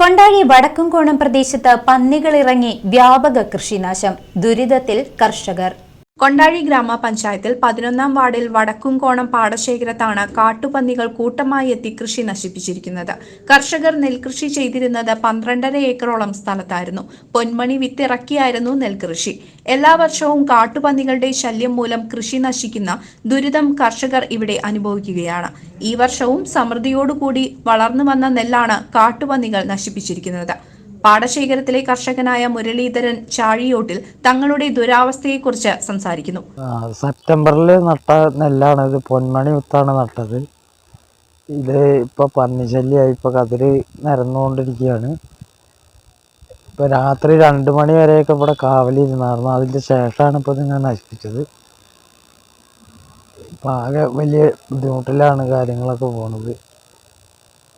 കൊണ്ടാഴി വടക്കുംകോണം പ്രദേശത്ത് പന്നികളിറങ്ങി വ്യാപക കൃഷിനാശം. ദുരിതത്തിൽ കർഷകർ കൊണ്ടാഴി ഗ്രാമപഞ്ചായത്തിൽ പതിനൊന്നാം വാർഡിൽ വടക്കുംകോണം പാടശേഖരത്താണ് കാട്ടുപന്നികൾ കൂട്ടമായി എത്തി കൃഷി നശിപ്പിച്ചിരിക്കുന്നത്. കർഷകർ നെൽകൃഷി ചെയ്തിരുന്നത് പന്ത്രണ്ടര ഏക്കറോളം സ്ഥലത്തായിരുന്നു. പൊന്മണി വിത്തിറക്കിയായിരുന്നു നെൽകൃഷി. എല്ലാ വർഷവും കാട്ടുപന്നികളുടെ ശല്യം മൂലം കൃഷി നശിക്കുന്ന ദുരിതം കർഷകർ ഇവിടെ അനുഭവിക്കുകയാണ്. ഈ വർഷവും സമൃദ്ധിയോടുകൂടി വളർന്നു വന്ന നെല്ലാണ് കാട്ടുപന്നികൾ നശിപ്പിച്ചിരിക്കുന്നത്. പാടശേഖരത്തിലെ കർഷകനായ മുരളീധരൻ ചാഴിയോട്ടിൽ തങ്ങളുടെ ദുരാവസ്ഥയെക്കുറിച്ച് സംസാരിക്കുന്നു. സെപ്റ്റംബറിൽ നട്ട നെല്ലാണ് ഇത്. പൊന്മണി വിത്താണ് നട്ടത്. ഇത് ഇപ്പോൾ പന്നിശല്യമായി ഇപ്പോൾ കതിര് നിരന്നുകൊണ്ടിരിക്കുകയാണ്. ഇപ്പോൾ രാത്രി രണ്ട് മണി വരെയൊക്കെ ഇവിടെ കാവലിരുന്നായിരുന്നു. അതിന്റെ ശേഷമാണ് ഇപ്പോൾ ഞാൻ നശിപ്പിച്ചത്. ഇപ്പം ആകെ വലിയ ബുദ്ധിമുട്ടിലാണ് കാര്യങ്ങളൊക്കെ പോണത്.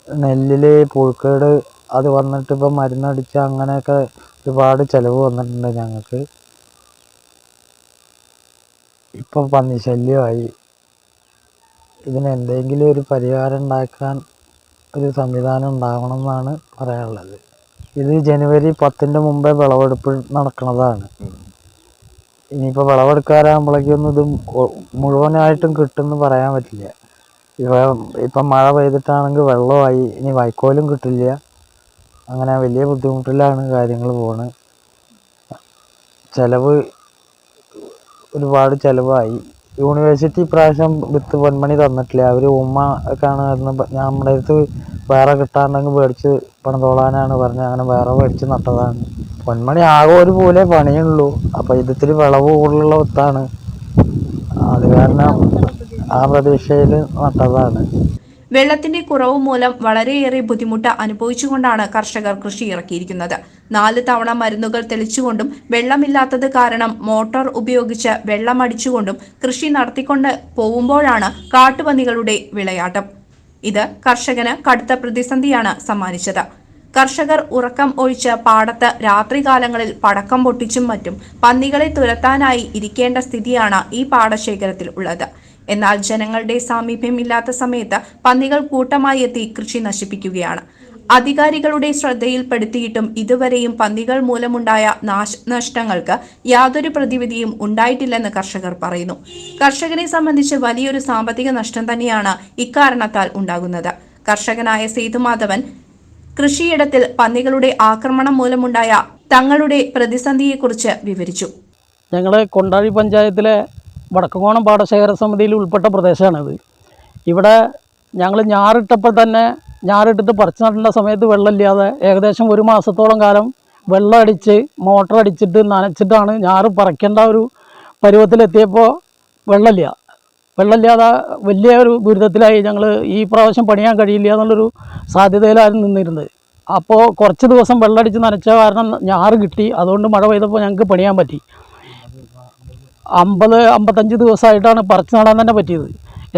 നെല്ലിൽ പുഴുക്കേട് അത് വന്നിട്ട് ഇപ്പം മരുന്നടിച്ച് അങ്ങനെയൊക്കെ ഒരുപാട് ചിലവ് വന്നിട്ടുണ്ട് ഞങ്ങൾക്ക്. ഇപ്പം പന്നി ശല്യമായി ഇതിന് എന്തെങ്കിലും ഒരു പരിഹാരം ഉണ്ടാക്കാൻ ഒരു സംവിധാനം ഉണ്ടാകണം എന്നാണ് പറയാനുള്ളത്. ഇത് ജനുവരി പത്തിന്റെ മുമ്പേ വിളവെടുപ്പ് നടക്കുന്നതാണ് ഇനിയിപ്പോൾ വിളവെടുക്കാറാകുമ്പോഴേക്കൊന്നും ഇത് മുഴുവനായിട്ടും കിട്ടുമെന്ന് പറയാൻ പറ്റില്ല. ഇപ്പം ഇപ്പം മഴ പെയ്തിട്ടാണെങ്കിൽ വെള്ളമായി. ഇനി വൈക്കോലും കിട്ടില്ല. അങ്ങനെ വലിയ ബുദ്ധിമുട്ടിലാണ് കാര്യങ്ങൾ പോണത് ചിലവ് ഒരുപാട് ചിലവായി. യൂണിവേഴ്സിറ്റി ഇപ്രാവശ്യം വിത്ത് പൊന്മണി തന്നിട്ടില്ല? അവർ ഉമ്മ ഒക്കെയാണ് ഞാൻ നമ്മുടെ അടുത്ത് വേറെ കിട്ടാണ്ടെങ്കിൽ മേടിച്ച് പണിതോളാനാണ് പറഞ്ഞത് അങ്ങനെ വേറെ മേടിച്ച് നട്ടതാണ്. പൊന്മണി ആകെ ഒരു പോലെ പണിയുള്ളൂ. അപ്പോൾ ഇതിത്തിരി വിളവ് കൂടുതലുള്ള വിത്താണ്. അത് കാരണം ആ പ്രതീക്ഷയിൽ നട്ടതാണ്. വെള്ളത്തിന്റെ കുറവ് മൂലം വളരെയേറെ ബുദ്ധിമുട്ട് അനുഭവിച്ചുകൊണ്ടാണ് കർഷകർ കൃഷി ഇറക്കിയിരിക്കുന്നത്. നാല് തവണ മരുന്നുകൾ തെളിച്ചുകൊണ്ടും വെള്ളമില്ലാത്തത് കാരണം മോട്ടോർ ഉപയോഗിച്ച് വെള്ളമടിച്ചുകൊണ്ടും കൃഷി നടത്തിക്കൊണ്ട് പോകുമ്പോഴാണ് കാട്ടുപന്നികളുടെ വിളയാട്ടം. ഇത് കർഷകന് കടുത്ത പ്രതിസന്ധിയാണ് സമ്മാനിച്ചത്. കർഷകർ ഉറക്കം ഒഴിച്ച് പാടത്ത് രാത്രികാലങ്ങളിൽ പടക്കം പൊട്ടിച്ചും മറ്റും പന്നികളെ തുരത്താനായി ഇരിക്കേണ്ട സ്ഥിതിയാണ് ഈ പാടശേഖരത്തിൽ ഉള്ളത് എന്നാൽ ജനങ്ങളുടെ സാമീപ്യമില്ലാത്ത സമയത്ത് പന്നികൾ കൂട്ടമായി എത്തി കൃഷി നശിപ്പിക്കുകയാണ്. അധികാരികളുടെ ശ്രദ്ധയിൽപ്പെടുത്തിയിട്ടും ഇതുവരെയും പന്നികൾ മൂലമുണ്ടായ നാശനഷ്ടങ്ങൾക്ക് യാതൊരു പ്രതിവിധിയും ഉണ്ടായിട്ടില്ലെന്ന് കർഷകർ പറയുന്നു. കർഷകനെ സംബന്ധിച്ച് വലിയൊരു സാമ്പത്തിക നഷ്ടം തന്നെയാണ് ഇക്കാരണത്താൽ ഉണ്ടാകുന്നത്. കർഷകനായ സേതുമാധവൻ കൃഷിയിടത്തിൽ പന്നികളുടെ ആക്രമണം മൂലമുണ്ടായ തങ്ങളുടെ പ്രതിസന്ധിയെക്കുറിച്ച് വിവരിച്ചു. ഞങ്ങളെ കൊണ്ടാഴി പഞ്ചായത്തിലെ വടക്കുംകോണം പാടശേഖര സമിതിയിൽ ഉൾപ്പെട്ട പ്രദേശമാണിത്. ഇവിടെ ഞങ്ങൾ ഞാറിട്ടപ്പോൾ തന്നെ ഞാറിട്ടിട്ട് പറിച്ചു നടേണ്ട സമയത്ത് വെള്ളമില്ലാതെ ഏകദേശം ഒരു മാസത്തോളം കാലം വെള്ളം അടിച്ച് മോട്ടർ അടിച്ചിട്ട് നനച്ചിട്ടാണ് ഞാറ് പറിക്കേണ്ട ഒരു പരുവത്തിലെത്തിയപ്പോൾ വെള്ളമില്ല. വെള്ളമില്ലാതെ വലിയ ഒരു ദുരിതത്തിലായി ഞങ്ങൾ ഈ പ്രാവശ്യം പണിയാൻ കഴിയില്ല എന്നുള്ളൊരു സാധ്യതയിലായിരുന്നു നിന്നിരുന്നത്. അപ്പോൾ കുറച്ച് ദിവസം വെള്ളമടിച്ച് നനച്ച കാരണം ഞാറ് കിട്ടി. അതുകൊണ്ട് മഴ പെയ്തപ്പോൾ ഞങ്ങൾക്ക് പണിയാൻ പറ്റി. അമ്പത് അമ്പത്തഞ്ച് ദിവസമായിട്ടാണ് പറിച്ചു നടാൻ തന്നെ പറ്റിയത്.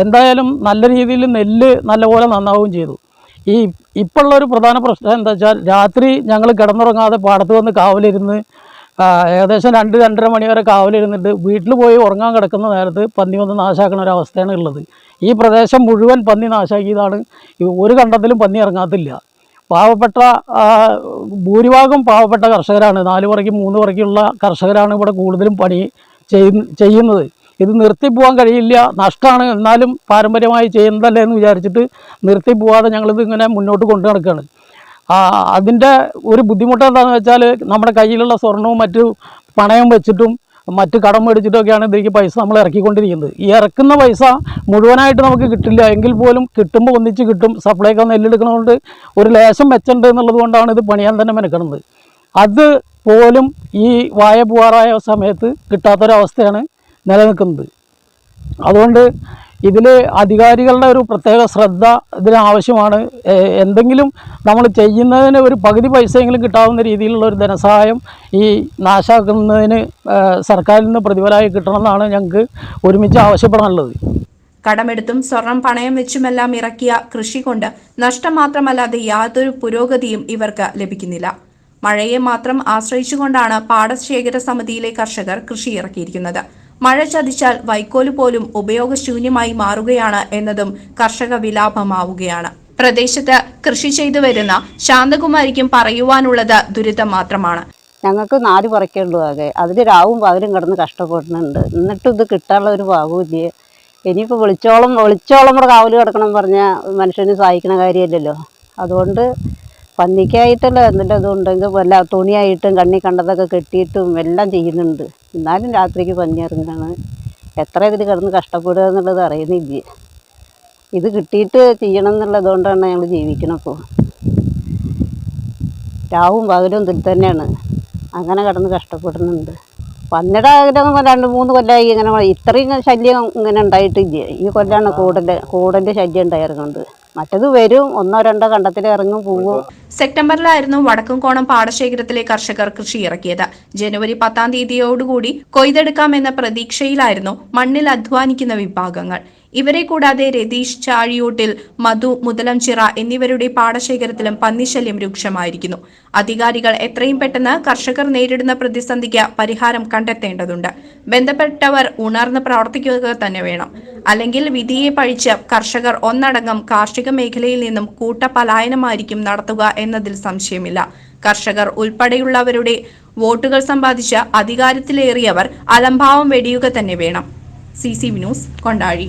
എന്തായാലും നല്ല രീതിയിൽ നെല്ല് നല്ലപോലെ നന്നാവുകയും ചെയ്തു. ഈ ഇപ്പോഴുള്ള ഒരു പ്രധാന പ്രശ്നം എന്താ വെച്ചാൽ രാത്രി ഞങ്ങൾ കിടന്നുറങ്ങാതെ പാടത്ത് വന്ന് കാവലിരുന്ന് ഏകദേശം രണ്ട് രണ്ടര മണി വരെ കാവലിരുന്നിട്ട് വീട്ടിൽ പോയി ഉറങ്ങാൻ കിടക്കുന്ന നേരത്ത് പന്നി വന്ന് നാശാക്കുന്ന ഒരവസ്ഥയാണ് ഉള്ളത്. ഈ പ്രദേശം മുഴുവൻ പന്നി നാശാക്കിയതാണ്. ഒരു കണ്ടത്തിലും പന്നി ഇറങ്ങാത്തില്ല. പാവപ്പെട്ട ഭൂരിഭാഗം പാവപ്പെട്ട കർഷകരാണ്. നാല് പറയ്ക്കും മൂന്ന് പറയ്ക്കുള്ള കർഷകരാണ് ഇവിടെ കൂടുതലും പണി ചെയ്യുന്നത്. ഇത് നിർത്തിപ്പോവാൻ കഴിയില്ല. നഷ്ടമാണ് എന്നാലും പാരമ്പര്യമായി ചെയ്യുന്നതല്ലേ എന്ന് വിചാരിച്ചിട്ട് നിർത്തിപ്പോവാതെ ഞങ്ങളിത് ഇങ്ങനെ മുന്നോട്ട് കൊണ്ടു നടക്കുകയാണ് അതിന്റെ ഒരു ബുദ്ധിമുട്ട് എന്താണെന്ന് വെച്ചാൽ നമ്മുടെ കയ്യിലുള്ള സ്വർണവും മറ്റ് പണയം വെച്ചിട്ടും മറ്റ് കടം മേടിച്ചിട്ടൊക്കെയാണ് ഇതിലേക്ക് പൈസ നമ്മൾ ഇറക്കിക്കൊണ്ടിരിക്കുന്നത്. ഈ ഇറക്കുന്ന പൈസ മുഴുവനായിട്ട് നമുക്ക് കിട്ടില്ല. എങ്കിൽ പോലും കിട്ടുമ്പോൾ ഒന്നിച്ച് കിട്ടും. സപ്ലൈക്ക് നെല്ലെടുക്കണതുകൊണ്ട് ഒരു ലേശം മെച്ചുണ്ട് എന്നുള്ളത് കൊണ്ടാണ് ഇത് പണിയാൻ തന്നെ മെനക്കുന്നത് അത് പോലും ഈ വായ പൂവാറായ സമയത്ത് കിട്ടാത്തൊരവസ്ഥയാണ് നിലനിൽക്കുന്നത്. അതുകൊണ്ട് ഇതിൽ അധികാരികളുടെ ഒരു പ്രത്യേക ശ്രദ്ധ ഇതിന് ആവശ്യമാണ്. എന്തെങ്കിലും നമ്മൾ ചെയ്യുന്നതിന് ഒരു പകുതി പൈസയെങ്കിലും കിട്ടാവുന്ന രീതിയിലുള്ള ഒരു ധനസഹായം ഈ നാശാക്കുന്നതിന് സർക്കാരിൽ നിന്ന് പ്രതിഫലമായി കിട്ടണമെന്നാണ് ഞങ്ങൾക്ക് ഒരുമിച്ച് ആവശ്യപ്പെടാനുള്ളത്. കടമെടുത്തും സ്വർണം പണയം വെച്ചുമെല്ലാം ഇറക്കിയ കൃഷി കൊണ്ട് നഷ്ടം മാത്രമല്ലാതെ യാതൊരു പുരോഗതിയും ഇവർക്ക് ലഭിക്കുന്നില്ല. മഴയെ മാത്രം ആശ്രയിച്ചുകൊണ്ടാണ് പാടശേഖര സമിതിയിലെ കർഷകർ കൃഷി ഇറക്കിയിരിക്കുന്നത് മഴ ചതിച്ചാൽ വൈക്കോൽ പോലും ഉപയോഗശൂന്യമായി മാറുകയാണ് എന്നതും കർഷക വിലാപമാവുകയാണ്. പ്രദേശത്ത് കൃഷി ചെയ്തു വരുന്ന ശാന്തകുമാരിക്കും പറയുവാനുള്ളത് ദുരിതം മാത്രമാണ്. ഞങ്ങൾക്ക് നാല് പറയ്ക്കുള്ളൂ ആകെ. അതിൽ രാവും പകലും കിടന്ന് കഷ്ടപ്പെടുന്നുണ്ട്. എന്നിട്ടും ഇത് കിട്ടാനുള്ള ഒരു ഭാഗമില്ല ഇനിയിപ്പോൾ വിളിച്ചോളം വിളിച്ചോളം കൂടെ കാവൽ കിടക്കണം പറഞ്ഞാൽ മനുഷ്യന് സഹായിക്കുന്ന കാര്യമല്ലല്ലോ. അതുകൊണ്ട് പന്നിക്കായിട്ടുള്ള എന്തെങ്കിലും ഇതുണ്ടെങ്കിൽ വല്ല തുണിയായിട്ടും കണ്ണി കണ്ടതൊക്കെ കെട്ടിയിട്ടും എല്ലാം ചെയ്യുന്നുണ്ട്. എന്നാലും രാത്രിക്ക് പന്നി ഇറങ്ങുകയാണ് എത്ര ഇതിൽ കിടന്ന് കഷ്ടപ്പെടുക എന്നുള്ളത് അറിയുന്നില്ല. ഇത് കിട്ടിയിട്ട് ചെയ്യണം എന്നുള്ളതുകൊണ്ടാണ് ഞങ്ങൾ ജീവിക്കണം ഇപ്പോൾ. രാവും പകലും ഇതിൽ തന്നെയാണ്. അങ്ങനെ കിടന്ന് കഷ്ടപ്പെടുന്നുണ്ട്. പന്നിയുടെ ആഗ്രഹം രണ്ട് മൂന്ന് കൊല്ലമായി ഇങ്ങനെ ഇത്രയും ശല്യം ഇങ്ങനെ ഉണ്ടായിട്ടില്ല. ഈ കൊല്ലാണ് കൂടുതൽ കൂടുതൽ ശല്യം ഉണ്ടായിരുന്നത്. മറ്റത് വരും. ഒന്നോ രണ്ടോ കണ്ടത്തിൽ ഇറങ്ങും പോകും സെപ്റ്റംബറിലായിരുന്നു വടക്കുംകോണം പാടശേഖരത്തിലെ കർഷകർ കൃഷി ഇറക്കിയത്. ജനുവരി പത്താം തീയതിയോടുകൂടി കൊയ്തെടുക്കാമെന്ന പ്രതീക്ഷയിലായിരുന്നു മണ്ണിൽ അധ്വാനിക്കുന്ന വിഭാഗങ്ങൾ. ഇവരെ കൂടാതെ രതീഷ് ചാഴിയോട്ടിൽ മധു മുതലംചിറ എന്നിവരുടെ പാടശേഖരത്തിലും പന്നിശല്യം രൂക്ഷമായിരിക്കുന്നു. അധികാരികൾ എത്രയും പെട്ടെന്ന് കർഷകർ നേരിടുന്ന പ്രതിസന്ധിക്ക് പരിഹാരം കണ്ടെത്തേണ്ടതുണ്ട്. ബന്ധപ്പെട്ടവർ ഉണർന്ന് പ്രവർത്തിക്കുക തന്നെ വേണം. അല്ലെങ്കിൽ വിധിയെ പഴിച്ച് കർഷകർ ഒന്നടങ്കം കാർഷിക മേഖലയിൽ നിന്നും കൂട്ടപലായനമായിരിക്കും നടത്തുക എന്നതിൽ സംശയമില്ല. കർഷകർ ഉൾപ്പെടെയുള്ളവരുടെ വോട്ടുകൾ സമ്പാദിച്ച് അധികാരത്തിലേറിയവർ അലംഭാവം വെടിയുക തന്നെ വേണം. C C news Kondazhy.